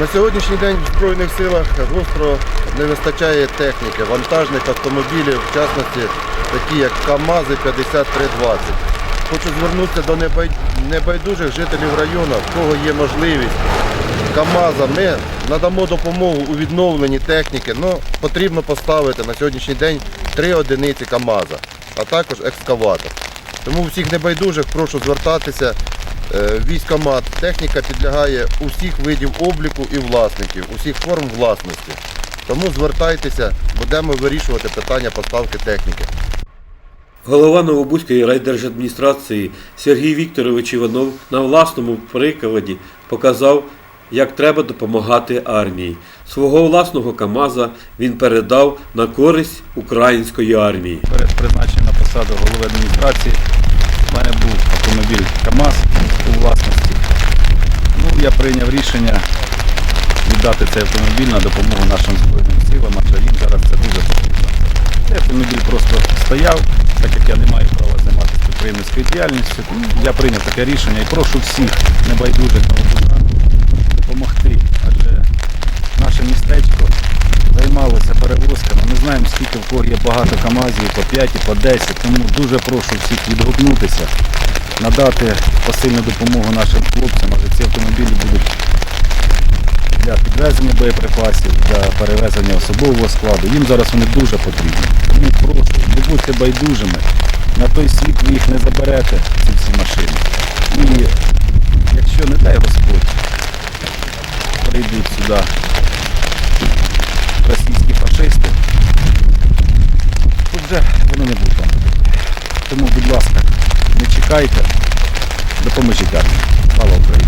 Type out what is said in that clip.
На сьогоднішній день в Збройних силах гостро не вистачає техніки, вантажних автомобілів, в частності такі як КАМАЗи 5320. Хочу звернутися до небайдужих жителів району, в кого є можливість КАМАЗа. Ми надамо допомогу у відновленні техніки. Ну, потрібно поставити на сьогоднішній день три одиниці КАМАЗа, а також екскаватор. Тому всіх небайдужих прошу звертатися. Е, Військомат, техніка підлягає усіх видів обліку і власників, усіх форм власності. Тому звертайтеся, будемо вирішувати питання поставки техніки. Голова Новобузької райдержадміністрації Сергій Вікторович Іванов на власному прикладі показав, як треба допомагати армії. Свого власного КАМАЗа він передав на користь української армії. перед призначенням на посаду голови адміністрації мене був автомобіль КАМАЗ у власності. Ну, я прийняв рішення віддати цей автомобіль на допомогу нашим Збройним силам, адже їм зараз це дуже потрібно. Цей автомобіль просто стояв, так як я не маю права займатися підприємницькою діяльністю. Ну, Я прийняв таке рішення і прошу всіх небайдужих новобудан в кого є багато КАМАЗів, по 5 і по 10. Тому дуже прошу всіх відгукнутися, надати посильну допомогу нашим хлопцям, адже ці автомобілі будуть для підвезення боєприпасів, для перевезення особового складу. Їм зараз вони дуже потрібні. Тому прошу, не будьте байдужими. На той світ ви їх не заберете, ці всі машини. І якщо не дай Господь, прийдуть сюди чекайте, допоможіть армії. Слава Україні!